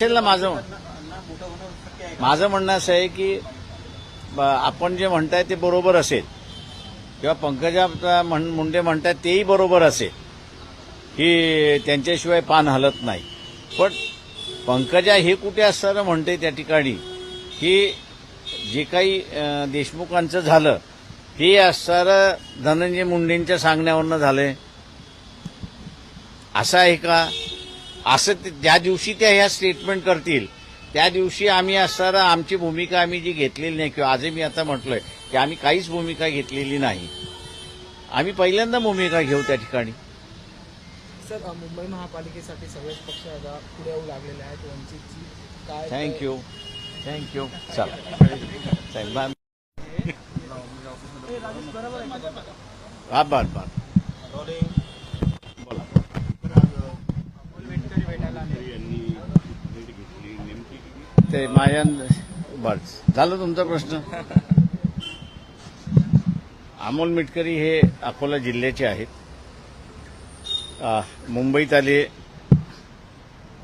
ना माझं माझं म्हणणं असं आहे की आपण जे म्हणताय ते बरोबर असेल. किंवा पंकजा मुंडे म्हणतायत तेही बरोबर असेल. की त्यांच्याशिवाय पान हलत नाही. पण पंकजा हे कुठे असताना म्हणते त्या ठिकाणी की जे काही देशमुखांचं झालं हे असणारं धनंजय मुंडेंच्या सांगण्यावरनं झालंय. असं आहे का? असं ज्या दिवशी त्या ह्या स्टेटमेंट करतील त्या दिवशी आम्ही असणारा आमची भूमिका आम्ही जी घेतलेली नाही किंवा आजही मी आता म्हटलोय की आम्ही काहीच भूमिका घेतलेली नाही. आम्ही पहिल्यांदा भूमिका घेऊ त्या ठिकाणी. सर मुंबई महापालिकेसाठी सगळेच पक्ष आता पुढे येऊ लागलेले आहेत वंचितची. काय थँक्यू थँक्यू चला. चल, बाय. हा बर बर बोला ते मायन बर. झालं तुमचा प्रश्न? अमोल मिटकरी हे अकोला जिल्ह्याचे आहेत. मुंबईत आले.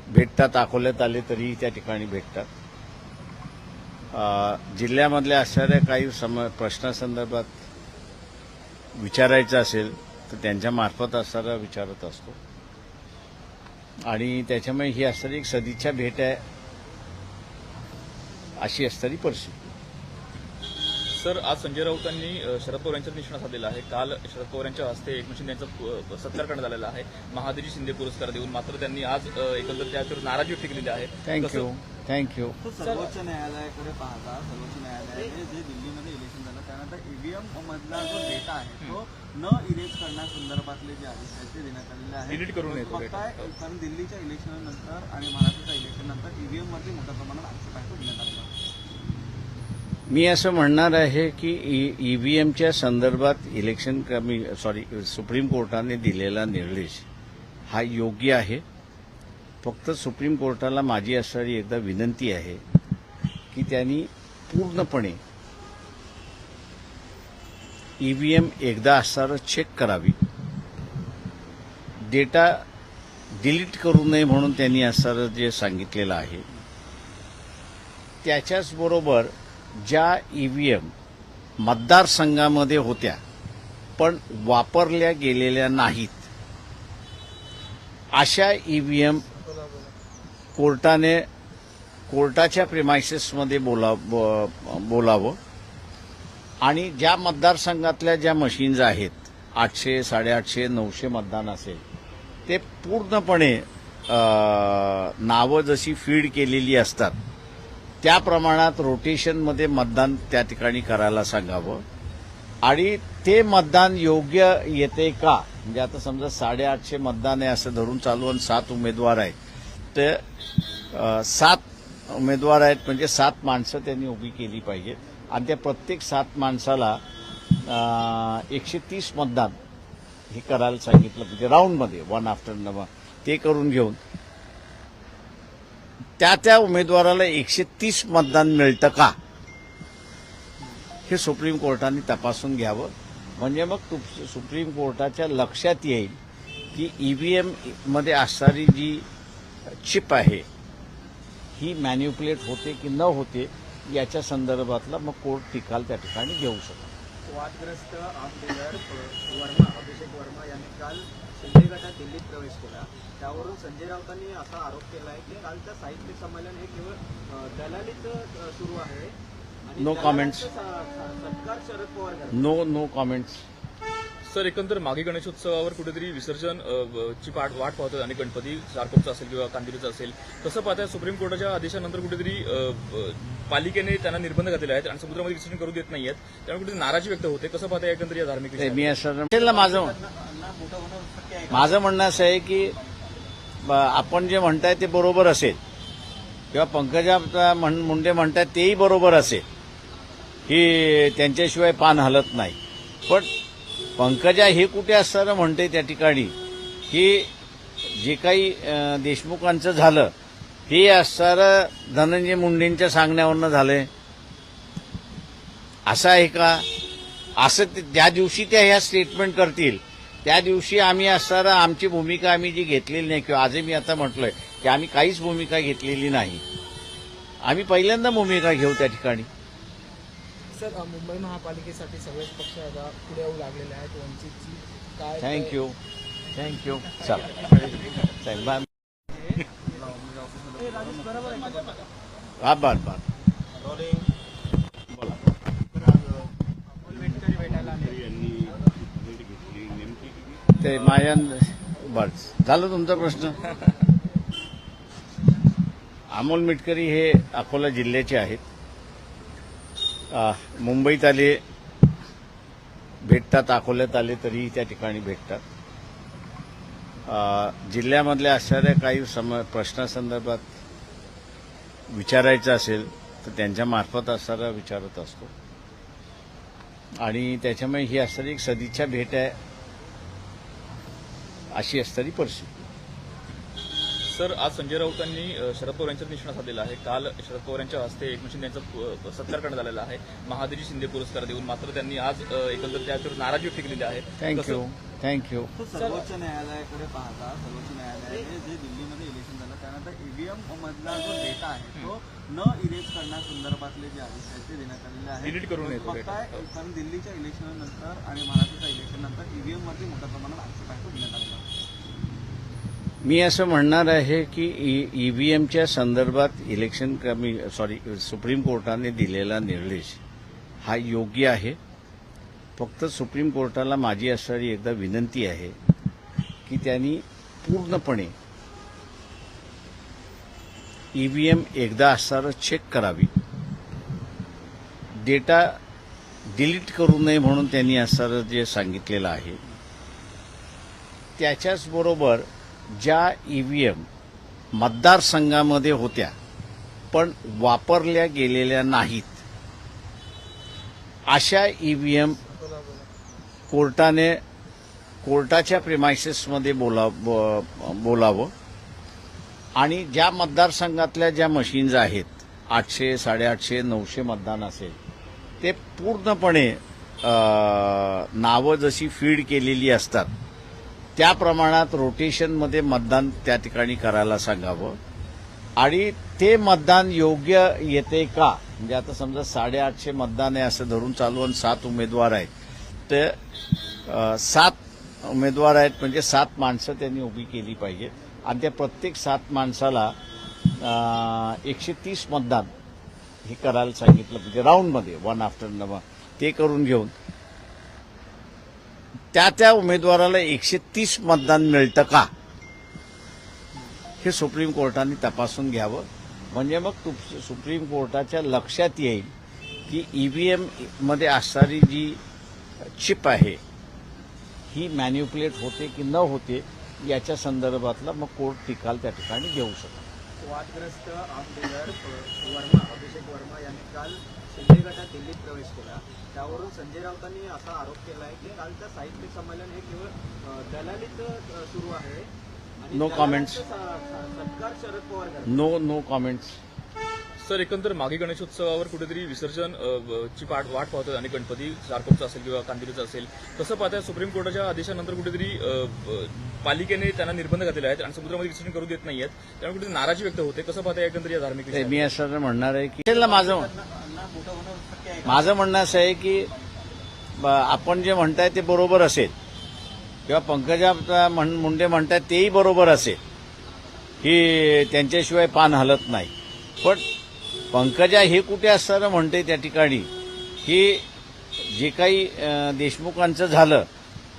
भेटतात अकोल्यात आले तरीही त्या ठिकाणी भेटतात. जिल्ह्यामधल्या असणाऱ्या काही सम प्रश्नासंदर्भात विचारायचं असेल तर त्यांच्या मार्फत असणारा विचारत असतो. आणि त्याच्यामुळे ही असणारी एक सदिच्छा भेट आहे. अशी असणारी परिस्थिती. सर आज संजय राऊतांनी शरद पवार यांच्यावर निशाणा साधलेला आहे. काल शरद पवार यांच्या हस्ते एकनाथ शिंदे यांचा अ, सत्कार करण्यात आलेला आहे. महादजी शिंदे पुरस्कार देऊन मात्र त्यांनी आज एकंदर त्याच्यावर नाराजी व्यक्त केलेली आहे. थँक्यू थँक्यू सर्वोच्च न्यायालयाकडे पाहता सर्वोच्च न्यायालयाने जे दिल्लीमध्ये त्यानंतर ईव्हीएम मधला जो डेटा आहे तो न इरेज करण्यासंदर्भातले जे आदेश आहेत ते देण्यात आलेले आहेत. फक्त data. कारण दिल्लीच्या इलेक्शन नंतर आणि महाराष्ट्राच्या इलेक्शन नंतर ईव्हीएम वरती मोठ्या प्रमाणात आक्षेप आहे तो घेण्यात आलेला आहे. मी असं म्हणणार आहे की ईव्हीएमच्या संदर्भात इलेक्शन कमी सॉरी सुप्रीम कोर्टाने दिलेला निर्देश हा योग्य आहे. फक्त सुप्रीम कोर्टाला माझी असणारी एकदा विनंती आहे की त्यांनी पूर्णपणे ईव्हीएम एकदा असणारं चेक करावी. डेटा डिलीट करू नये म्हणून त्यांनी असणारं जे सांगितलेलं आहे त्याच्याचबरोबर ज्या ई ज्या ईव्हीएम मतदारसंघामध्ये होत्या पण वापरल्या गेलेल्या नाहीत. अशा ईव्हीएम कोर्टाने कोर्टाच्या प्रिमायसेसमध्ये बोला बोलावं. आणि ज्या मतदारसंघातल्या ज्या मशीन्स आहेत आठशे साडेआठशे नऊशे मतदान असेल ते पूर्णपणे नावं जशी फीड केलेली असतात त्या प्रमाणात रोटेशनमध्ये मतदान त्या ठिकाणी करायला सांगावं. आणि ते मतदान योग्य येते का? म्हणजे आता समजा साडेआठशे मतदान आहे असं धरून चालू आणि सात उमेदवार आहेत ते सात उमेदवार आहेत म्हणजे सात माणसं त्यांनी उभी केली पाहिजेत. आणि त्या प्रत्येक सात माणसाला एकशे तीस मतदान हे करायला सांगितलं म्हणजे राऊंडमध्ये वन आफ्टर ते करून घेऊन त्या त्या उमेदवाराला एकशे तीस मतदान मिळतं का? हे सुप्रीम कोर्टाने तपासून घ्यावं. म्हणजे मग तुप- सुप्रीम कोर्टाच्या लक्षात येईल की ई व्ही एममध्ये असणारी जी चिप आहे ही मॅन्युप्युलेट होते की न होते याच्या संदर्भातला मग कोर्ट निकाल त्या ठिकाणी घेऊ शकतो वादग्रस्त आमदार वर्मा अभिषेक वर्मा यांनी काल शिंदे गटात दिल्लीत प्रवेश केला त्यावरून संजय राऊतांनी असा आरोप केला आहे की कालचं साहित्य संमेलन हे केवळ दलालीच अ, सुरू आहे आणि No दलालांचा comments. स- स- सत्कार Sharad Pawar. No no comments sir एकंदर मागे गणेशोत्सवावर कुठेतरी विसर्जन ची वाट वाट पाहतोय आणि गणपती सारकोपचा असेल किंवा कांदिरीचा असेल. कसं पाहताय सुप्रीम कोर्टाच्या आदेशानंतर कुठेतरी पालिकेने त्यांना निर्बंध घातलेले आहेत आणि समुद्रामध्ये विसर्जन करू देत नाहीयेत. त्यामुळे कुठेतरी नाराजी व्यक्त होते. कसं पाहताय एकंदर या धार्मिक? मी असं माझं माझं म्हणणं असं आहे की आपण जे म्हणताय ते बरोबर असेल. किंवा पंकजा मुंडे म्हणतायत तेही बरोबर असेल. की त्यांच्याशिवाय पान हलत नाही. पण पंकजा हे कुठे असताना म्हणते त्या ठिकाणी की जे काही देशमुखांचं झालं हे असणारं धनंजय मुंडेंच्या सांगण्यावरनं झालंय. असं आहे का? असं ते- ज्या दिवशी त्या ह्या स्टेटमेंट करतील त्या दिवशी आम्ही असणारा आमची भूमिका आम्ही जी घेतलेली नाही किंवा आजही मी आता म्हटलंय की आम्ही काहीच भूमिका घेतलेली नाही. आम्ही पहिल्यांदा भूमिका घेऊ त्या ठिकाणी. सर मुंबई महापालिकेसाठी सगळेच पक्ष आता पुढे येऊ लागलेले आहेत. वंचितची काय थँक्यू थँक्यू चला साहेब बाय हा बर बर. बोला ते माझ्या बर. झालं तुमचा प्रश्न? अमोल मिटकरी हे अकोला जिल्ह्याचे आहेत. मुंबईत आले भेटतात अकोल्यात आले तरीही त्या ठिकाणी भेटतात. जिल्ह्यामधल्या असणाऱ्या काही सम प्रश्नासंदर्भात विचारायचं असेल तर त्यांच्या मार्फत असणारा विचारत असतो. आणि त्याच्यामुळे ही असणारी एक सदिच्छा भेट आहे अशी असणारी परिस्थिती. सर आज संजय राऊतांनी शरद पवार यांच्यावर निशाणा साधलेला आहे. काल शरद पवार यांच्या हस्ते एकनाथ शिंदे यांचा सत्कार करण्यात आलेला आहे. महादेजी शिंदे पुरस्कार देऊन मात्र त्यांनी आज एकंदर त्याच्यावर नाराजी व्यक्त केलेली आहे. थँक्यू थँक्यू सर्वोच्च न्यायालयाकडे पाहता सर्वोच्च न्यायालयाने जे दिल्लीमध्ये इलेक्शन झालं त्यानंतर ईव्हीएम मधला जो डेटा आहे तो न इरेज करण्यासंदर्भातले जे आदेश आहेत ते देण्यात आलेले आहेत. करून data. कारण दिल्लीच्या इलेक्शन नंतर आणि महाराष्ट्राच्या इलेक्शन नंतर ईव्हीएममध्ये मोठ्या प्रमाणात आक्षेप आहे तो घेण्यात आलेला आहे. मी असं म्हणणार आहे की e, ईव्हीएमच्या संदर्भात इलेक्शन कमी सॉरी सुप्रीम कोर्टाने दिलेला निर्देश हा योग्य आहे. फक्त सुप्रीम कोर्टाला माझी असणारी एकदा विनंती आहे की त्यांनी पूर्णपणे ईव्हीएम एकदा असणारं चेक करावी. डेटा डिलीट करू नये म्हणून त्यांनी असणारं जे सांगितलेलं आहे. त्याच्याचबरोबर ज्या ई व्ही एम मतदारसंघामध्ये होत्या पण वापरल्या गेलेल्या नाहीत. अशा ई व्ही एम कोर्टाने कोर्टाच्या प्रिमायसेसमध्ये बोला ब- बोलावं. आणि ज्या मतदारसंघातल्या ज्या मशीन्स आहेत आठशे साडेआठशे नऊशे मतदान असेल ते पूर्णपणे नावं जशी फीड केलेली असतात त्या प्रमाणात रोटेशनमध्ये मतदान त्या ठिकाणी करायला सांगावं. आणि ते मतदान योग्य येते का? म्हणजे आता समजा साडेआठशे मतदान आहे असं धरून चालू आणि सात उमेदवार आहेत. ते सात उमेदवार आहेत म्हणजे सात माणसं त्यांनी उभी केली पाहिजेत. आणि त्या प्रत्येक सात माणसाला एकशे तीस मतदान हे करायला सांगितलं म्हणजे राऊंडमध्ये वन आफ्टर वन ते करून घेऊन. त्या त्या उमेदवाराला एकशे तीस मतदान मिळतं का? हे सुप्रीम कोर्टाने तपासून घ्यावं. म्हणजे मग तु सुप्रीम कोर्टाच्या लक्षात येईल की ईव्हीएममध्ये असणारी जी चिप आहे ही मॅन्युप्युलेट होते की न होते याच्या संदर्भातला मग कोर्ट निकाल त्या ठिकाणी घेऊ शकतो. वादग्रस्त आमदार वर्मा अभिषेक वर्मा यांनी काल शिंदे गटात दिल्लीत प्रवेश केला. त्यावरून संजय राऊतांनी असा आरोप केला आहे की कालचं साहित्य संमेलन हे केवळ दलालीच अ, सुरू आहे आणि No दलालांचा comments. स- स- सत्कार Sharad Pawar no no comments sir एकंदर मागे गणेशोत्सवावर कुठेतरी विसर्जन ची पाठ वाट पाहतोय आणि गणपती सारकोपचा असेल किंवा कांदिवलीचा असेल. कसं पाहताय सुप्रीम कोर्टाच्या आदेशानंतर कुठेतरी पालिकेने त्यांना निर्बंध घातलेले आहेत आणि समुद्रामध्ये विसर्जन करू देत नाहीयेत. त्यामुळे कुठेतरी नाराजी व्यक्त होते. कसं पाहताय एकंदर या धार्मिक? मी असं म्हणणार आहे की माझं माझं म्हणणं असं आहे की आपण जे म्हणताय ते बरोबर असेल. किंवा पंकजा म्हण- मुंडे म्हणतायत तेही बरोबर असेल. की त्यांच्याशिवाय पान हलत नाही. पण पंकजा हे कुठे असताना म्हणते त्या ठिकाणी? की जे काही देशमुखांचं झालं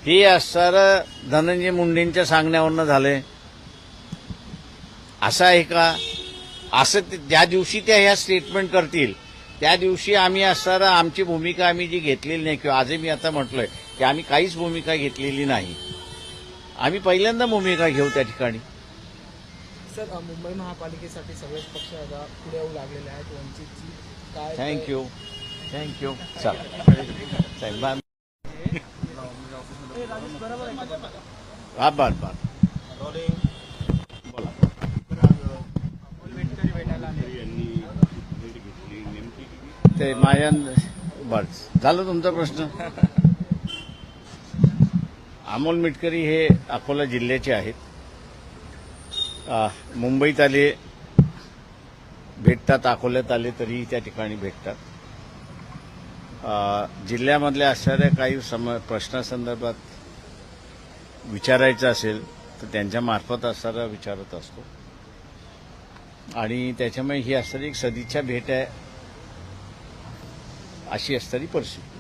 हे असणारं धनंजय मुंडेंच्या सांगण्यावरनं झालंय. असं आहे का? असं ते- ज्या दिवशी त्या ह्या स्टेटमेंट करतील त्या दिवशी आम्ही असणारा आमची भूमिका आम्ही जी घेतलेली नाही किंवा आजही मी आता म्हटलंय की आम्ही काहीच भूमिका घेतलेली नाही. आम्ही पहिल्यांदा भूमिका घेऊ त्या ठिकाणी. सर मुंबई महापालिकेसाठी सगळेच पक्ष आता पुढे येऊ लागलेले आहेत. वंचितची काय थँक्यू थँक्यू चला. साहेब बाय हा बर बर. बोला ते माझ्या बर. झालं तुमचा प्रश्न? अमोल मिटकरी हे अकोला जिल्ह्याचे आहेत. मुंबईत आले भेटतात अकोल्यात आले तरीही त्या ठिकाणी भेटतात. जिल्ह्यामधल्या असणाऱ्या काही सम प्रश्नासंदर्भात विचारायचं असेल तर त्यांच्यामार्फत असणारा विचारत असतो. आणि त्याच्यामुळे ही असणारी एक सदिच्छा भेट आहे अशी असणारी परिस्थिती.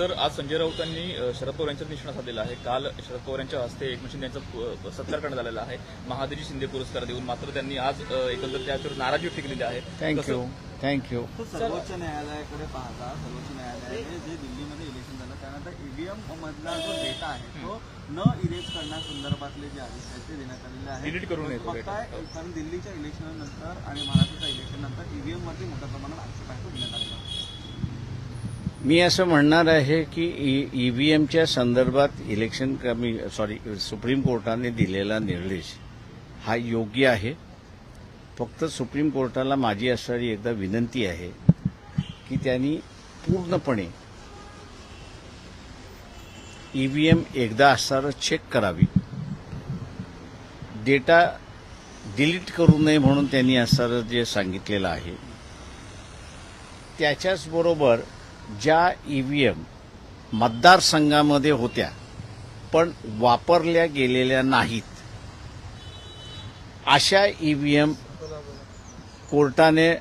सर आज संजय राऊतांनी शरद पवार यांच्यावर निशाणा साधलेला आहे. काल शरद पवार यांच्या हस्ते एकनाथ शिंदे यांचा अ, सत्कार करण्यात आलेला आहे. महादजी शिंदे पुरस्कार देऊन मात्र त्यांनी आज एकंदर त्याच्यावर नाराजी व्यक्त केलेली आहे. थँक्यू थँक्यू सर्वोच्च न्यायालयाकडे पाहता सर्वोच्च न्यायालयाने जे दिल्लीमध्ये इलेक्शन झालं त्यानंतर ईव्हीएम मधला जो डेटा आहे तो न इरेज करण्यासंदर्भातले जे आदेश आहेत ते देण्यात आलेले आहेत Delete करू नये तो फक्त data. कारण दिल्लीच्या इलेक्शन नंतर आणि महाराष्ट्राच्या इलेक्शन नंतर ईव्हीएम वरती मोठ्या प्रमाणात आक्षेप आहे तो घेण्यात आलेला आहे. मी असं म्हणणार आहे की e, ईव्हीएमच्या संदर्भात इलेक्शन कमी सॉरी सुप्रीम कोर्टाने दिलेला निर्देश हा योग्य आहे. फक्त सुप्रीम कोर्टाला माझी असणारी एकदा विनंती आहे की त्यांनी पूर्णपणे ईव्हीएम एकदा असणारं चेक करावी. डेटा डिलीट करू नये म्हणून त्यांनी असणारं जे सांगितलेलं आहे त्याच्याचबरोबर ज्या ईव्हीएम मतदारसंघामध्ये होत्या पण वापरल्या गेलेल्या नाहीत. अशा ईव्हीएम कोर्टाने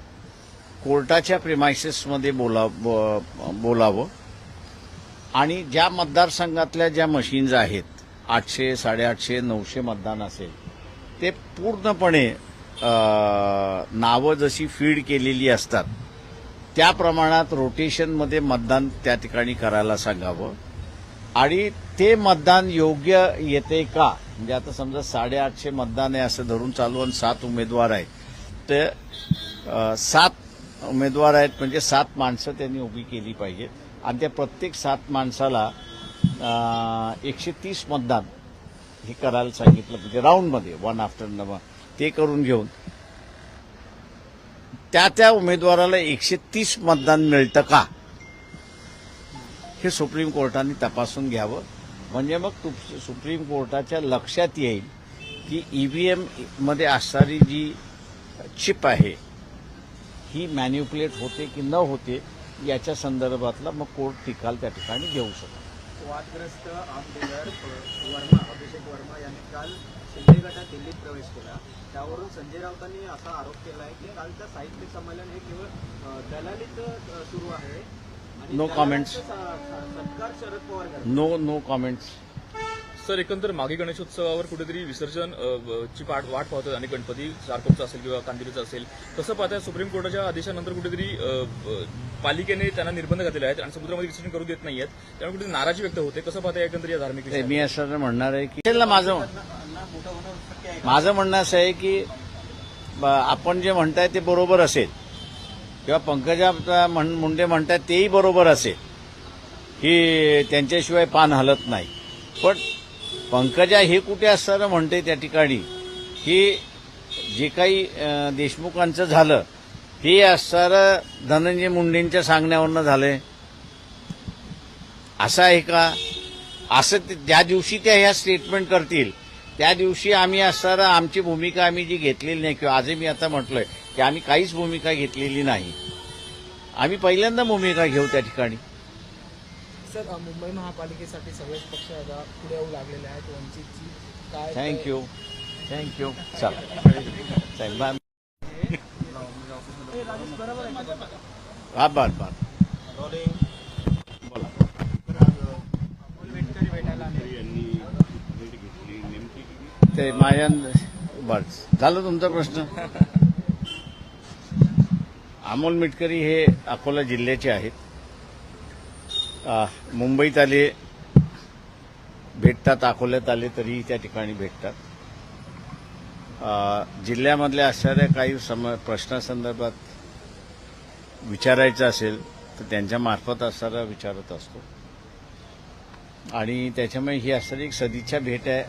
कोर्टाच्या प्रिमायसेसमध्ये बोला ब- बोलावं. आणि ज्या मतदारसंघातल्या ज्या मशीन्स आहेत आठशे साडेआठशे नऊशे मतदान असेल ते पूर्णपणे नावं जशी फीड केलेली असतात त्या प्रमाणात रोटेशनमध्ये मतदान त्या ठिकाणी करायला सांगावं. आणि ते मतदान योग्य येते का? म्हणजे आता समजा साडेआठशे मतदान आहे असं धरून चालू आणि सात उमेदवार आहेत. ते सात उमेदवार आहेत म्हणजे सात माणसं त्यांनी उभी केली पाहिजेत आणि त्या प्रत्येक सात माणसाला एकशे तीस मतदान हे करायला सांगितलं म्हणजे राऊंडमध्ये वन आफ्टर नवा ते करून घेऊन. त्या त्या उमेदवाराला एकशे तीस मतदान मिळतं का? हे सुप्रीम कोर्टाने तपासून घ्यावं. म्हणजे मग तु- सुप्रीम कोर्टाच्या लक्षात येईल की ई व्ही एममध्ये असणारी जी चिप आहे ही मॅन्युप्युलेट होते की न होते याच्या संदर्भातला मग कोर्ट निकाल त्या ठिकाणी घेऊ शकतो. वादग्रस्त आमदार वर्मा अभिषेक वर्मा यांनी काल गटात दिल्लीत प्रवेश केला. त्यावरून संजय राऊतांनी असा आरोप केला आहे की कालचं साहित्य संमेलन हे केवळ अ, सुरू आहे. आणि No दलालांचा comments. स- स- सत्कार Sharad Pawar no no comments sir एकंदर मागे गणेशोत्सवावर कुठेतरी विसर्जन ची पाठ वाट पाहतोय आणि गणपती सारकोपचा असेल किंवा कांदिरीचा असेल. कसं पाहताय सुप्रीम कोर्टाच्या आदेशानंतर कुठेतरी पालिकेने त्यांना निर्बंध घातलेले आहेत आणि समुद्रामध्ये विसर्जन करू देत नाहीयेत. त्यामुळे कुठेतरी नाराजी व्यक्त होते. कसं पाहताय एकंदर या धार्मिक? मी असं म्हणणार आहे की माझं माझं म्हणणं असं आहे की आपण जे म्हणताय ते बरोबर असेल. किंवा पंकजा म्हण- मुंडे म्हणतात तेही बरोबर असेल. की त्यांच्याशिवाय पान हलत नाही. पण पंकजा हे कुठे असताना म्हणते त्या ठिकाणी की जे काही देशमुखांचं झालं हे असणारं धनंजय मुंडेंच्या सांगण्यावरनं झालंय. असं आहे का? असं ते- ज्या दिवशी त्या ह्या स्टेटमेंट करतील त्या दिवशी आम्ही असणारा आमची भूमिका आम्ही जी घेतलेली नाही किंवा आजही मी आता म्हटलोय की आम्ही काहीच भूमिका घेतलेली नाही. आम्ही पहिल्यांदा भूमिका घेऊ त्या ठिकाणी. सर मुंबई महापालिकेसाठी सगळेच पक्ष आता पुढे येऊ लागलेले आहेत. वंचितची काय थँक्यू थँक्यू चला. चल बाय. हा बर बर बोला ते मायन बस झालं तुमचा प्रश्न? अमोल मिटकरी हे अकोला जिल्ह्याचे आहेत. मुंबईत आले भेटतात अकोल्यात आले तरीही त्या ठिकाणी भेटतात. जिल्ह्यामधल्या असणाऱ्या काही सम प्रश्नासंदर्भात विचारायचं असेल तर त्यांच्या मार्फत असणारा विचारत असतो. आणि त्याच्यामुळे ही असणारी एक सदिच्छा भेट आहे.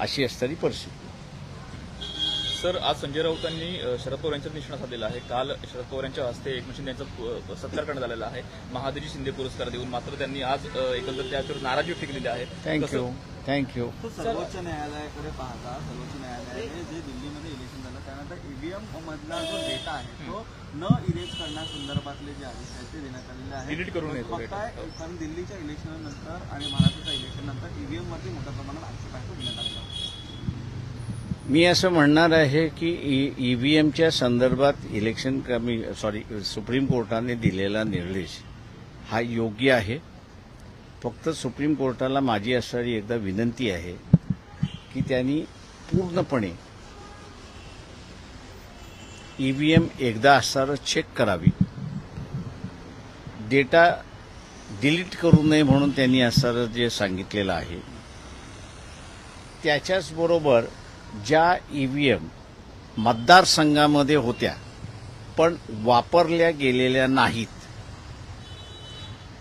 अशी असणारी परिस्थिती. सर आज संजय राऊतांनी शरद पवार यांच्यावर निशाणा साधलेला आहे. काल शरद पवार यांच्या हस्ते एक मशीन त्यांचा सत्कार करण्यात आलेला आहे. महादेजी शिंदे पुरस्कार देऊन मात्र त्यांनी आज एकंदर त्याच्यावर नाराजी व्यक्त केलेली आहे. थँक्यू थँक्यू तो सर्वोच्च न्यायालयाकडे पाहता सर्वोच्च न्यायालयाने जे दिल्लीमध्ये इलेक्शन झालं त्यानंतर ईव्हीएम मधला जो डेटा आहे तो न इरेज करण्यासंदर्भातले जे आदेश आहेत ते देण्यात आलेले आहेत. करून येतो फक्त data. आहे, कारण दिल्लीच्या इलेक्शन नंतर आणि महाराष्ट्राच्या इलेक्शन नंतर ईव्हीएम वरती मोठ्या प्रमाणात आक्षेप आहे तो घेण्यात आलेला आहे. मी असं म्हणणार आहे की e, ईव्हीएमच्या संदर्भात इलेक्शन कमी सॉरी सुप्रीम कोर्टाने दिलेला निर्देश हा योग्य आहे. फक्त सुप्रीम कोर्टाला माझी असणारी एकदा विनंती आहे की त्यांनी पूर्णपणे ईव्हीएम एकदा असणारं चेक करावी. डेटा डिलीट करू नये म्हणून त्यांनी असणारं जे सांगितलेलं आहे. त्याच्याचबरोबर ज्या ई व्ही एम मतदारसंघामध्ये होत्या पण वापरल्या गेलेल्या नाहीत.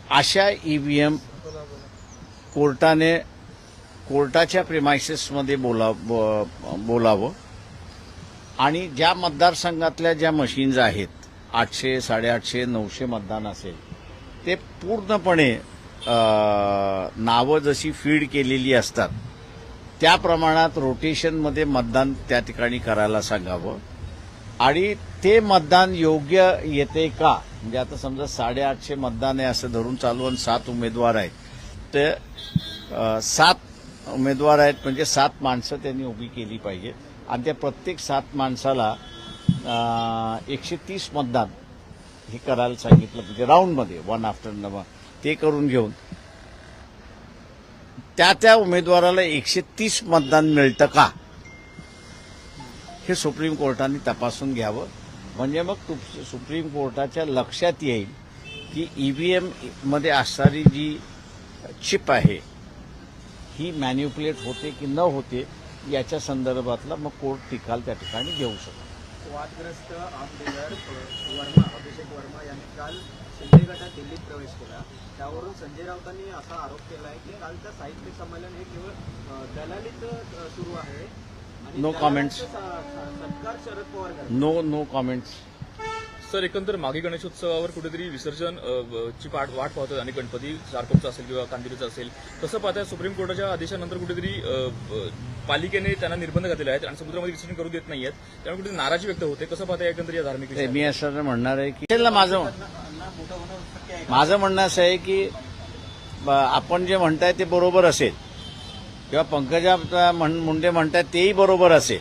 अशा ई व्ही एम कोर्टाने कोर्टाच्या प्रिमायसेसमध्ये बोला ब- बोलावं आणि ज्या मतदारसंघातल्या ज्या मशीन्स आहेत आठशे साडेआठशे नऊशे मतदान असेल ते पूर्णपणे नावं जशी फीड केलेली असतात त्या प्रमाणात रोटेशनमध्ये मतदान त्या ठिकाणी करायला सांगावं. आणि ते मतदान योग्य येते का? म्हणजे आता समजा साडेआठशे मतदान आहे असं धरून चालू आणि सात उमेदवार आहेत. ते सात उमेदवार आहेत म्हणजे सात माणसं त्यांनी उभी केली पाहिजे. आणि त्या प्रत्येक सात माणसाला एकशे तीस मतदान हे करायला सांगितलं म्हणजे राऊंडमध्ये वन आफ्टर नवा ते करून घेऊन. त्या त्या उमेदवाराला एकशे तीस मतदान मिळतं का? हे सुप्रीम कोर्टाने तपासून घ्यावं. म्हणजे मग तु सुप्रीम कोर्टाच्या लक्षात येईल की ईव्हीएममध्ये असणारी जी चिप आहे ही मॅन्युप्युलेट होते की न होते याच्या संदर्भातला मग कोर्ट निकाल त्या ठिकाणी घेऊ शकतो. वादग्रस्त आमदार वर्मा अभिषेक वर्मा यांनी काल शिंदे गटात दिल्लीत प्रवेश केला. त्यावरून संजय राऊतांनी असा आरोप केला आहे की कालचं साहित्य संमेलन हे केवळ दलालीच सुरू आहे. आणि No दलालांचा comments. स- स- सत्कार Sharad Pawar no no comments sir एकंदर मागे गणेशोत्सवावर कुठेतरी विसर्जन ची पाठ वाट पाहतोय आणि गणपती सारकोपचा असेल किंवा कांदिरीचा असेल. कसं पाहताय सुप्रीम कोर्टाच्या आदेशानंतर कुठेतरी पालिकेने त्यांना निर्बंध घातलेले आहेत आणि समुद्रामध्ये विसर्जन करू देत नाहीयेत. त्यामुळे कुठेतरी नाराजी व्यक्त होते. कसं पाहताय एकंदर या धार्मिक? मी असं म्हणणार आहे की माझं माझं म्हणणं असं आहे की आपण जे म्हणताय ते बरोबर असेल. किंवा पंकजा म्हण- मुंडे म्हणतायत तेही बरोबर असेल.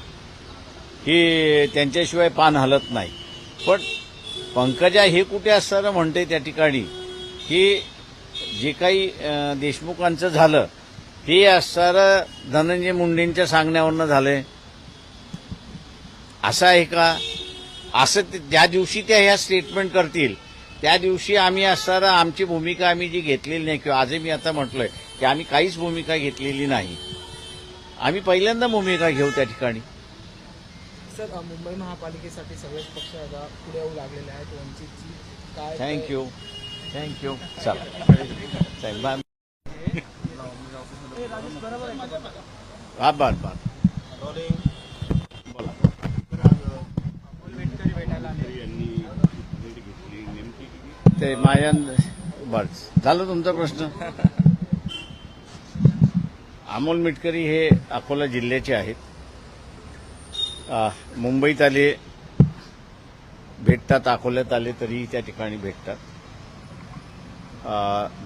की त्यांच्याशिवाय पान हलत नाही. पण पंकजा हे कुठे असताना म्हणते त्या ठिकाणी की जे काही देशमुखांचं झालं ते असणारं धनंजय मुंडेंच्या सांगण्यावरनं झालंय. असं आहे का? असं ते- ज्या दिवशी त्या ह्या स्टेटमेंट करतील. त्या दिवशी आम्ही असणारा आमची भूमिका आम्ही जी घेतलेली नाही किंवा आजही मी आता म्हटलंय की आम्ही काहीच भूमिका घेतलेली नाही. आम्ही पहिल्यांदा भूमिका घेऊ त्या ठिकाणी. सर मुंबई महापालिकेसाठी सगळेच पक्ष आता पुढे येऊ लागलेले आहेत. वंचितची काय थँक्यू थँक्यू चला. चल बाय. हा बर बर बोला ते मायन बर. झालं तुमचा प्रश्न? अमोल मिटकरी हे अकोला जिल्ह्याचे आहेत. मुंबईत आले भेटतात अकोल्यात आले तरीही त्या ठिकाणी भेटतात.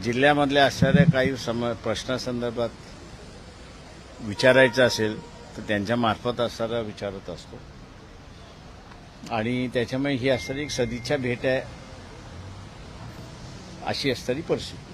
जिल्ह्यामधल्या असणाऱ्या काही सम प्रश्नासंदर्भात विचारायचं असेल तर त्यांच्या मार्फत असणारा विचारत असतो. आणि त्याच्यामुळे ही असणारी एक सदिच्छा भेट आहे. अशी असणारी परिस्थिती.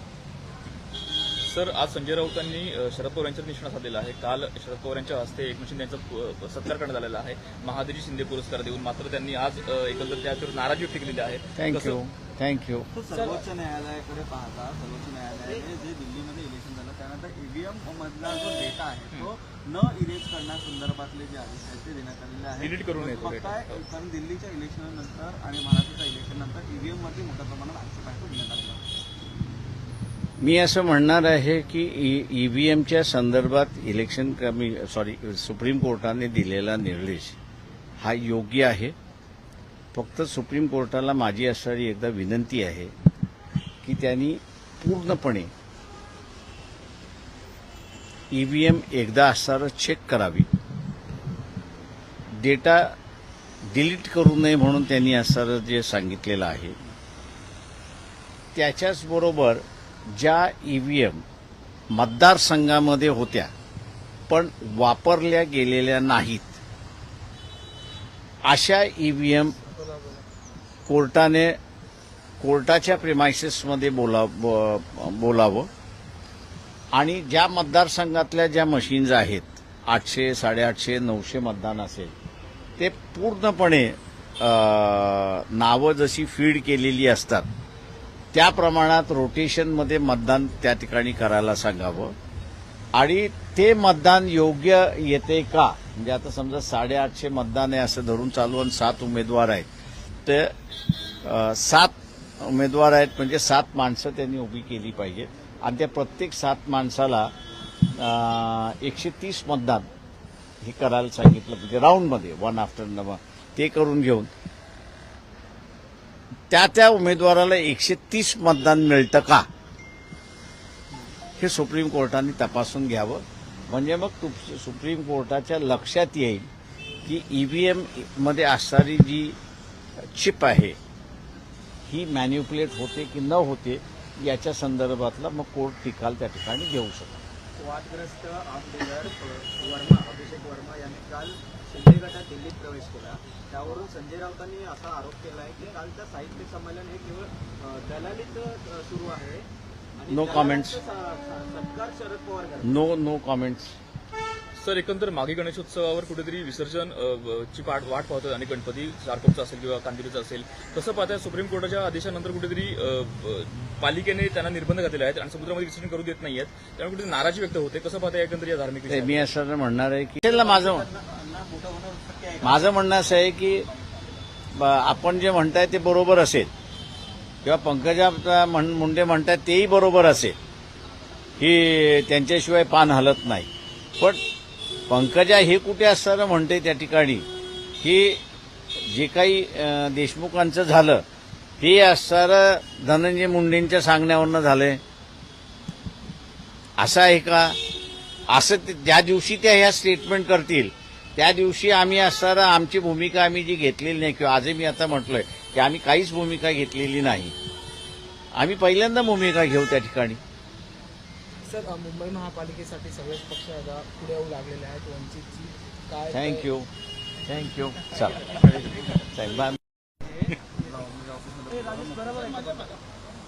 सर आज संजय राऊतांनी शरद पवार यांच्यावर निशाणा साधलेला आहे. काल शरद पवार यांच्या हस्ते एक मशीन त्यांचा सत्कार करण्यात आलेला आहे. महादेजी शिंदे पुरस्कार देऊन मात्र त्यांनी आज एकंदर त्याच्यावर नाराजी व्यक्त केलेली आहे. थँक्यू थँक्यू तो सर्वोच्च न्यायालयाकडे पाहता सर्वोच्च न्यायालयाने जे दिल्लीमध्ये इलेक्शन झालं त्यानंतर ईव्हीएम मधला जो डेटा आहे तो न इरेज करण्यासंदर्भातले जे आदेश आहेत ते देण्यात आलेले आहेत. करून येतो फक्त कारण दिल्लीच्या इलेक्शन नंतर आणि महाराष्ट्राच्या इलेक्शन नंतर ईव्हीएम वरती मोठ्या प्रमाणात आक्षेप आहे तो घेण्यात आलेला आहे. मी असं म्हणणार आहे की e, ईव्हीएमच्या संदर्भात इलेक्शन कमी सॉरी सुप्रीम कोर्टाने दिलेला निर्देश हा योग्य आहे. फक्त सुप्रीम कोर्टाला माझी असणारी एकदा विनंती आहे की त्यांनी पूर्णपणे ईव्हीएम एकदा असणारं चेक करावी. डेटा डिलीट करू नये म्हणून त्यांनी असणारं जे सांगितलेलं आहे त्याच्याचबरोबर ज्या ईव्हीएम मतदारसंघामध्ये होत्या पण वापरल्या गेलेल्या नाहीत. अशा ईव्हीएम कोर्टाने कोर्टाच्या प्रिमायसेसमध्ये बोला ब- बोलावं. आणि ज्या मतदारसंघातल्या ज्या मशीन्स आहेत आठशे साडेआठशे नऊशे मतदान असेल ते पूर्णपणे नावं जशी फीड केलेली असतात त्या प्रमाणात रोटेशनमध्ये मतदान त्या ठिकाणी करायला सांगावं. आणि ते मतदान योग्य येते का? म्हणजे आता समजा साडेआठशे मतदान आहे असं धरून चालू आणि सात उमेदवार आहेत. ते सात उमेदवार आहेत म्हणजे सात माणसं त्यांनी उभी केली पाहिजेत आणि त्या प्रत्येक सात माणसाला एकशे तीस मतदान हे करायला सांगितलं म्हणजे राऊंडमध्ये वन आफ्टर ते करून घेऊन. त्या त्या उमेदवाराला एकशे तीस मतदान मिळतं का? हे सुप्रीम कोर्टाने तपासून घ्यावं. म्हणजे मग तु- सुप्रीम कोर्टाच्या लक्षात येईल की ईव्हीएममध्ये असणारी जी चिप आहे ही मॅन्युप्युलेट होते की न होते याच्या संदर्भातला मग कोर्ट निकाल त्या ठिकाणी घेऊ शकतो. वादग्रस्त आमदार वर्मा अभिषेक वर्मा यांनी काल शिंदे गटात दिल्लीत प्रवेश केला. त्यावरून संजय राऊतांनी असा आरोप केला आहे की कालचं साहित्य संमेलन हे केवळ दलालीचं सुरू आहे आणि No comments. दलालांचा स- सत्कार Sharad Pawar no no comments sir एकंदर मागे गणेशोत्सवावर कुठेतरी विसर्जन ची पाठ वाट पाहतोय आणि गणपती सारकोपचा असेल किंवा कांदिरीचा असेल. कसं पाहताय सुप्रीम कोर्टाच्या आदेशानंतर कुठेतरी पालिकेने त्यांना निर्बंध घातलेले आहेत आणि समुद्रामध्ये विसर्जन करू देत नाहीयेत. त्यामुळे कुठेतरी नाराजी व्यक्त होते. कसं पाहताय एकंदर या धार्मिक? मी असं म्हणणार आहे की माझं माझं म्हणणं असं आहे की आपण जे म्हणताय ते बरोबर असेल. किंवा पंकजा म्हण- मुंडे म्हणतायत तेही बरोबर असेल. की त्यांच्याशिवाय पान हलत नाही. पण पंकजा हे कुठे असताना म्हणते त्या ठिकाणी की जे काही देशमुखांचं झालं हे असणारं धनंजय मुंडेंच्या सांगण्यावरनं झालंय. असं आहे का? असं ते- ज्या दिवशी त्या ह्या स्टेटमेंट करतील त्या दिवशी आम्ही असणारा आमची भूमिका आम्ही जी घेतलेली नाही किंवा आजही मी आता म्हटलोय की आम्ही काहीच भूमिका घेतलेली नाही. आम्ही पहिल्यांदा भूमिका घेऊ त्या ठिकाणी. सर मुंबई महापालिकेसाठी सगळेच पक्ष आता पुढे येऊ लागलेले आहेत. वंचितची काय थँक्यू थँक्यू चला. बाय.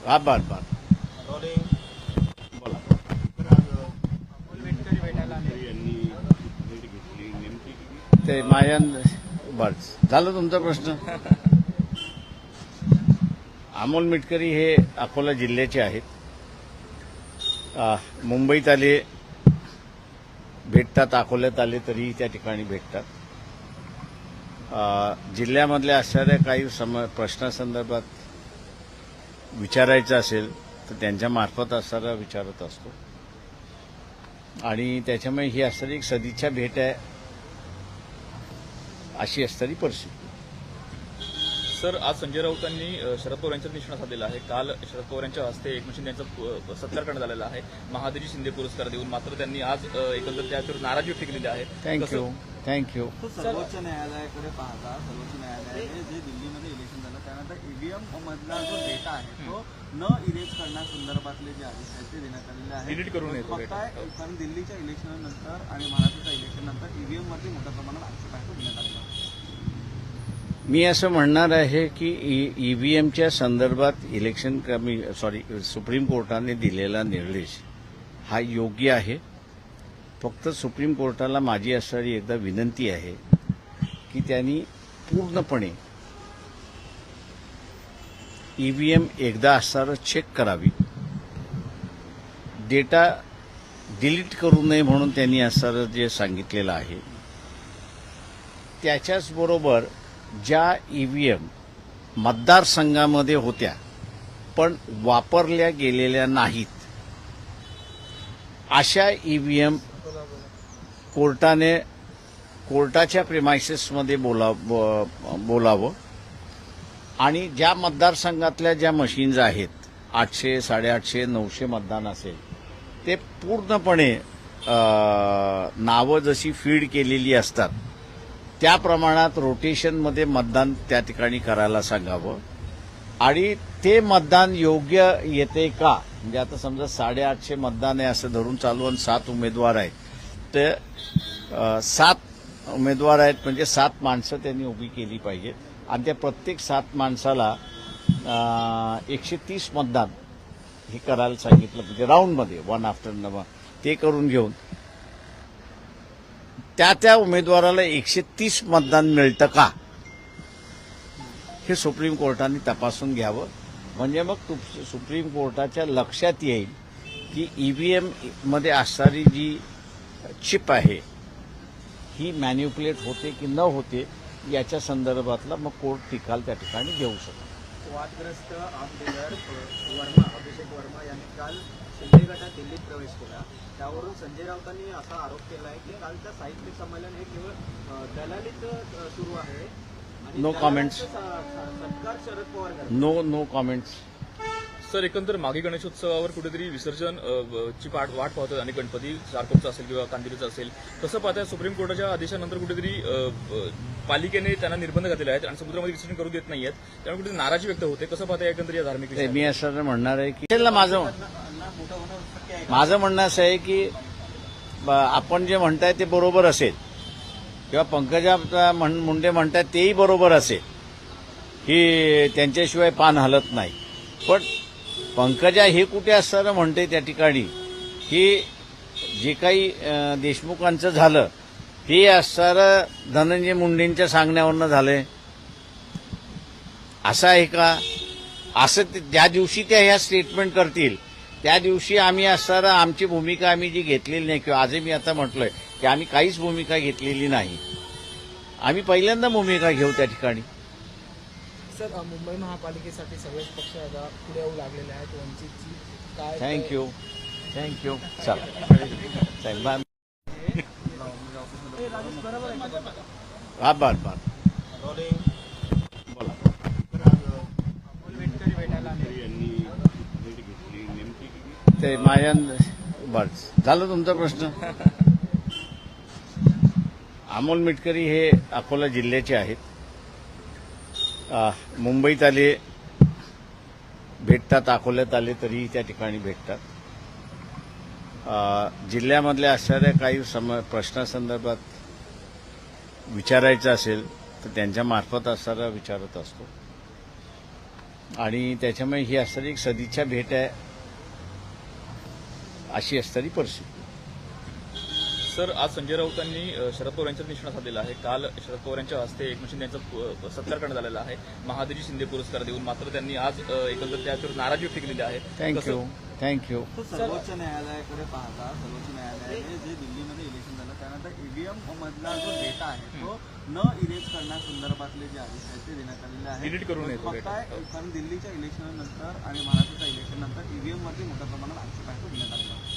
हा बर बर बोला ते मायन बर. झालं तुमचा प्रश्न? अमोल मिटकरी हे अकोला जिल्ह्याचे आहेत. मुंबईत आले भेटतात अकोल्यात आले तरीही त्या ठिकाणी भेटतात. जिल्ह्यामधल्या असणाऱ्या काही सम प्रश्नासंदर्भात विचारायचं असेल तर त्यांच्या मार्फत असणारा विचारत असतो. आणि त्याच्यामुळे ही असणारी एक सदिच्छा भेट आहे. अशी असणारी परिस्थिती. सर आज संजय राऊतांनी शरद पवार यांच्यावर निशाणा साधलेला आहे. काल शरद पवार यांच्या हस्ते एकमेव यांचा अ, सत्कार करण्यात आलेला आहे. महादेवी शिंदे पुरस्कार देऊन मात्र त्यांनी आज एकंदर त्याच्यावर नाराजी व्यक्त केलेली आहे. थँक्यू थँक्यू सर्वोच्च न्यायालयाकडे पाहता सर्वोच्च न्यायालयाने जे दिल्लीमध्ये इलेक्शन झालं त्यानंतर ईव्हीएम मधला जो डेटा आहे तो न इरेज करण्यासंदर्भातले जे आदेश आहेत ते देण्यात आलेले आहेत. करून येतो बघताय कारण दिल्लीच्या इलेक्शननंतर आणि महाराष्ट्राच्या इलेक्शन नंतर ईव्हीएम वरती मोठ्या प्रमाणात आक्षेप आहे तो घेण्यात आलेला आहे. मी असं म्हणणार आहे की e, ईव्हीएमच्या संदर्भात इलेक्शन कमी सॉरी सुप्रीम कोर्टाने दिलेला निर्देश हा योग्य आहे. फक्त सुप्रीम कोर्टाला माझी असणारी एकदा विनंती आहे की त्यांनी पूर्णपणे ईव्हीएम एकदा असणारं चेक करावी. डेटा डिलीट करू नये म्हणून त्यांनी असणारं जे सांगितलेलं आहे. त्याच्याचबरोबर ज्या ई व्ही एम मतदारसंघामध्ये होत्या पण वापरल्या गेलेल्या नाहीत. अशा ई व्ही एम कोर्टाने कोर्टाच्या प्रिमायसेसमध्ये बोला बोलावं. आणि ज्या मतदारसंघातल्या ज्या मशीन्स आहेत आठशे साडेआठशे नऊशे मतदान असेल ते पूर्णपणे नावं जशी फीड केलेली असतात त्या प्रमाणात रोटेशनमध्ये मतदान त्या ठिकाणी करायला सांगावं. आणि ते मतदान योग्य येते का? म्हणजे आता समजा साडेआठशे मतदान आहे असं धरून चालू आणि सात उमेदवार आहेत. ते सात उमेदवार आहेत म्हणजे सात माणसं त्यांनी उभी केली पाहिजेत. आणि त्या प्रत्येक सात माणसाला एकशे तीस मतदान हे करायला सांगितलं. म्हणजे राऊंडमध्ये वन आफ्टर नवा ते करून घेऊन. त्या त्या उमेदवाराला एकशे तीस मतदान मिळतं का? हे सुप्रीम कोर्टाने तपासून घ्यावं. म्हणजे मग तु- सुप्रीम कोर्टाच्या लक्षात येईल की ईव्हीएममध्ये असणारी जी चिप आहे ही मॅन्युप्युलेट होते की न होते याच्या संदर्भातला मग कोर्ट निकाल त्या ठिकाणी घेऊ शकतो. वादग्रस्त आमदार वर्मा अभिषेक वर्मा यांनी काल शिंदे गटात दिल्लीत प्रवेश केला. त्यावरून संजय राऊतांनी असा आरोप केला आहे की कालचं साहित्य संमेलन हे केवळ दलालीचं सुरू आहे. आणि No दलालांचा comments. स- स- सत्कार Sharad Pawar no no comments sir एकंदर मागे गणेशोत्सवावर कुठेतरी विसर्जन ची पाठ वाट पाहतात आणि गणपती सारकोपचा असेल किंवा कांदिरीचा असेल. कसं पाहताय सुप्रीम कोर्टाच्या आदेशानंतर कुठेतरी पालिकेने त्यांना निर्बंध घातलेले आहेत आणि समुद्रामध्ये विसर्जन करू देत नाहीयेत. त्यामुळे कुठेतरी नाराजी व्यक्त होते. कसं पाहताय एकंदर या धार्मिक? मी असं म्हणणार आहे की ना माझं माझं म्हणणं असं आहे की आपण जे म्हणताय ते बरोबर असेल. किंवा पंकजा म्हण- मुंडे म्हणतायत तेही बरोबर असेल. की त्यांच्याशिवाय पान हलत नाही. पण पंकजा हे कुठे असताना म्हणते त्या ठिकाणी की जे काही देशमुखांचं झालं ते असणारं धनंजय मुंडेंच्या सांगण्यावरनं झालंय. असं आहे का? असं ते- ज्या दिवशी त्या ह्या स्टेटमेंट करतील त्या दिवशी आम्ही असणारा आमची भूमिका आम्ही जी घेतलेली नाही किंवा आजही मी आता म्हटलोय की आम्ही काहीच भूमिका घेतलेली नाही. आम्ही पहिल्यांदा भूमिका घेऊ त्या ठिकाणी. सर मुंबई महापालिकेसाठी सगळेच पक्ष आता पुढे येऊ लागलेले आहेत. वंचितची काय थँक्यू थँक्यू चला. चल, बाय. हा बर बर बोला ते मायन बर झालं तुमचा प्रश्न? अमोल मिटकरी हे अकोला जिल्ह्याचे आहेत. मुंबईत आले भेटतात अकोल्यात आले तरीही त्या ठिकाणी भेटतात. जिल्ह्यामधल्या असणाऱ्या काही सम प्रश्नासंदर्भात विचारायचं असेल तर त्यांच्या मार्फत असणारा विचारत असतो. आणि त्याच्यामुळे ही असणारी एक सदिच्छा भेट आहे. अशी असणारी परिस्थिती. सर आज संजय राऊतांनी शरद पवार यांच्यात निशाणा साधलेला आहे. काल शरद पवार यांच्या हस्ते एक मशीन यांचा अ, सत्कार करण्यात आलेला आहे. महादजी शिंदे पुरस्कार देऊन मात्र त्यांनी आज एकंदर त्याच्यावर नाराजी व्यक्त केलेली आहे. थँक्यू थँक्यू तो सर्वोच्च न्यायालयाकडे पाहता सर्वोच्च न्यायालयाने जे दिल्लीमध्ये इलेक्शन झालं त्यानंतर ईव्हीएम मधला जो डेटा आहे तो न इरेज करण्यासंदर्भातले जे आदेश आहेत ते देण्यात आलेले आहेत. Delete करू नये तो फक्त data. कारण दिल्लीच्या इलेक्शन नंतर आणि महाराष्ट्राच्या इलेक्शन नंतर ईव्हीएम वरती मोठ्या प्रमाणात आक्षेप आहे तो घेण्यात आला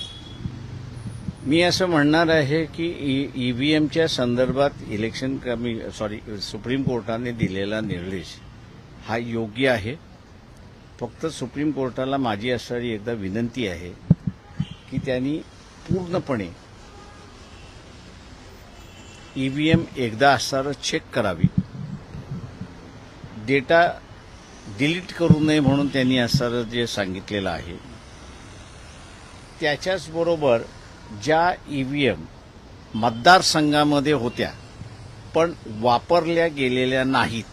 मी असं म्हणणार आहे की e, ईव्हीएमच्या संदर्भात इलेक्शन कमी सॉरी सुप्रीम कोर्टाने दिलेला निर्देश हा योग्य आहे. फक्त सुप्रीम कोर्टाला माझी असणारी एकदा विनंती आहे की त्यांनी पूर्णपणे ईव्हीएम एकदा असणारं चेक करावी. डेटा डिलीट करू नये म्हणून त्यांनी असणारं जे सांगितलेलं आहे. त्याच्याचबरोबर ज्या ईव्हीएम मतदारसंघामध्ये होत्या पण वापरल्या गेलेल्या नाहीत.